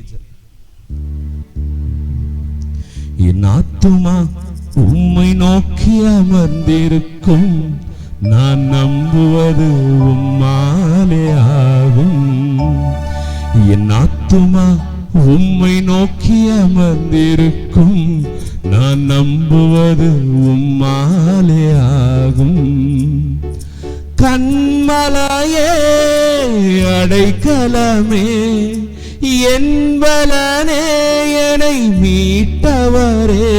Major என் ஆத்துமா உம்மை நோக்கி அமர்ந்திருக்கும். நான் நம்புவது உம்மாலே ஆகும். என் ஆத்துமா உம்மை நோக்கி அமர்ந்திருக்கும். நான் நம்புவது உம்மாலே ஆகும். கண்மலையே அடைக்கலமே என்பலனே என்னை மீட்டவரே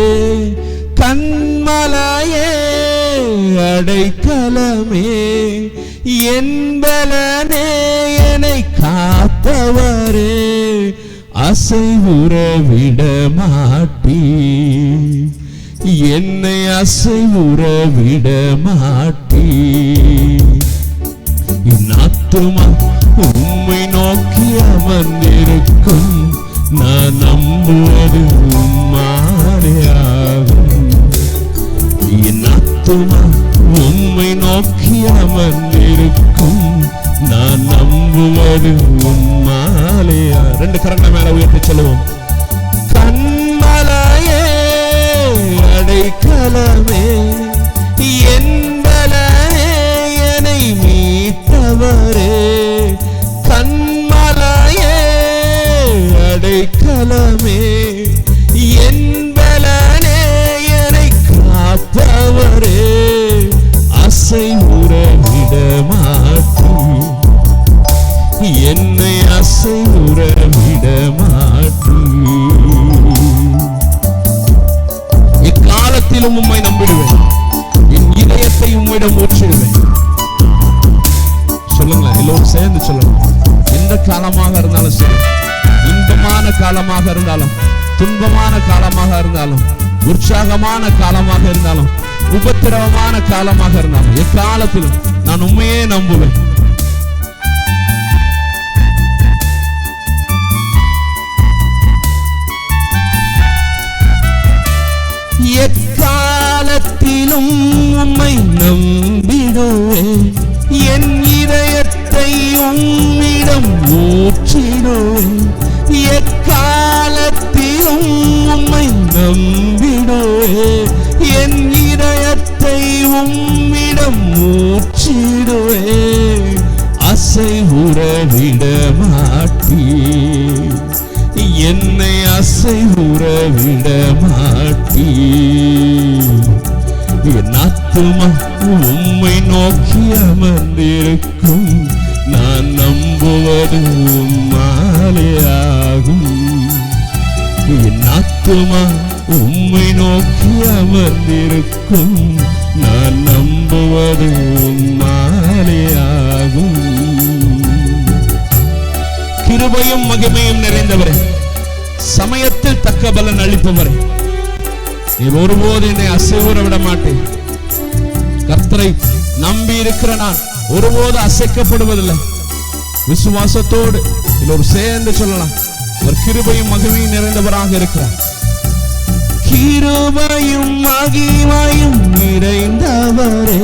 கண்மலையே அடைக்கலமே. என்பலனே என்னை காத்தவரே அசைவுறவிட மாட்டி என்னை அசைவுறவிட மாட்டி நாத்துமா என் உம்மை நோக்கி அமர்ந்திருக்கும் நான் நம்புவது உம்மாலையாகும் என் அத்துமா உம்மை நோக்கி அமர்ந்திருக்கும். நான் நம்புவது உம்மாலையா ரெண்டு கரங்களை மேல உயர்த்தி சொல்லுவோம். கண்மலையே அடைக்கலமே. பலமே என் பலனே என்னை காப்பவரே அசை உறவிட மாட்டீர் என்னை அசை உறவிட மாட்டீர் எக்காலத்திலும் உம்மை நம்பிடுவேன் என் இதயத்தை உம்மிடம் ஊற்றிடுவேன் சொல்லுங்களேன் எல்லோரும் சேர்ந்து சொல்லுங்க எந்த காலமாக இருந்தாலும் சரி. காலமாக இருந்தாலும் துன்பமான காலமாக இருந்தாலும் உற்சாகமான காலமாக இருந்தாலும் உபத்திரவமான காலமாக இருந்தாலும் எக்காலத்திலும் நான் உண்மையே நம்புவேன். எக்காலத்திலும் உம்மை நம்பிடுவேன். என் இதயத்தை உம்மிடம் ஊற்றிடுவேன். எக்காலத்திலும் உம்மை நம்பிடுவேன் என் இதயத்தை உம்மிடம் மூச்சிடுவே அசை உறவிட மாட்டீர் என்னை அசை உறவிட மாட்டீர் என் ஆத்துமா உம்மை நோக்கி அமர்ந்தே என் உம்மை நோக்கி அமர்ந்திருக்கும். நான் நம்புவது உம்மாலேயாகும் கிருபையும் மகிமையும் நிறைந்தவர். சமயத்தில் தக்க பலன் அளிப்பவர். நீ ஒருபோது என்னை அசைவுற விட மாட்டேன். கர்த்தரை நம்பி இருக்கிற நான் ஒருபோது அசைக்கப்படுவதில்லை. விசுவாசத்தோடு எல்லோரும் சேர்ந்து சொல்லலாம். அவர் கிருபையும் மகிமையும் நிறைந்தவராக இருக்கிறார். கிருபையும் மகிமையும் நிறைந்தவரே.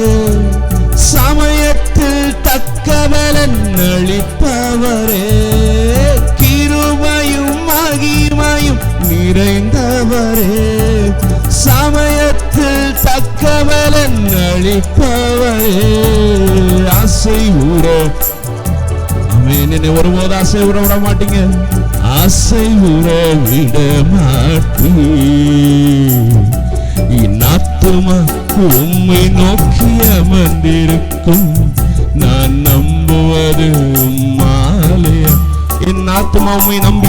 சமயத்தில் தக்க பலன் அளிப்பவரே. கிருபையும் மகிமையும் நிறைந்தவரே. சமயத்தில் தக்க பலன் அளிப்பவரே. ஆசை ஊர. அவன் என்ன ஒருபோது ஆசை உற விட மாட்டீங்க. ஆசை உறவிட விட இன்னாத்துமா உம்மை நோக்கி அமர்ந்திருக்கும். நான் நம்புவது உம்மாலயா என் ஆத்துமா உம்மை நம்பி.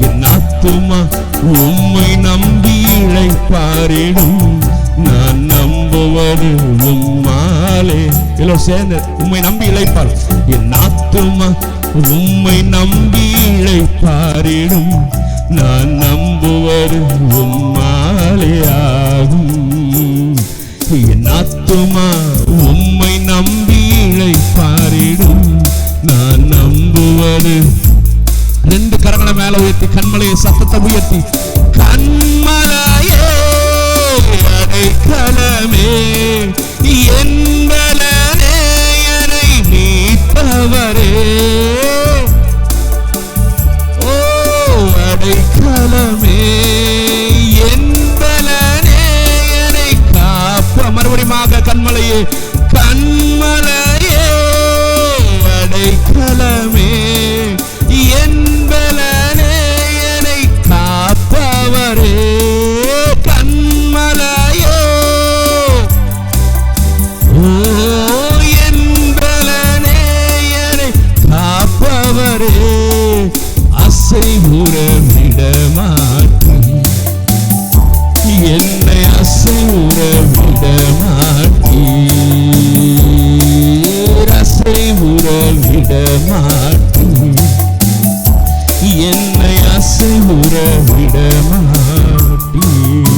என் ஆத்துமா உம்மை நம்பி இழைப்பாரிடும் நான் நம்புவது உம்மாலே. எல்லோரும் சேர்ந்து உம்மை நம்பி இழைப்பார். என் ஆத்துமா உம்மை நம்பி இழைப்பாரிடும். நான் நம்புவர் உம்மாலே என் ஆத்துமா உம்மை நம்பி இழைப்பாரிடும். நான் நம்புவது ரெண்டு கரங்களை மேல உயர்த்தி கண்மலையை சத்தத்தை உயர்த்தி. கண்மலையே அடைக்கலமே என் கண்மலையே கண்மலையே அடைக்கலமே. என்பலனே என்னை காப்பவரே. கண்மலையோ ஓ என்பலனே என்னை காப்பவரே. அசை உறவே விட மாட்டேன். என்னை அசைவுற விட மாட்டேன்.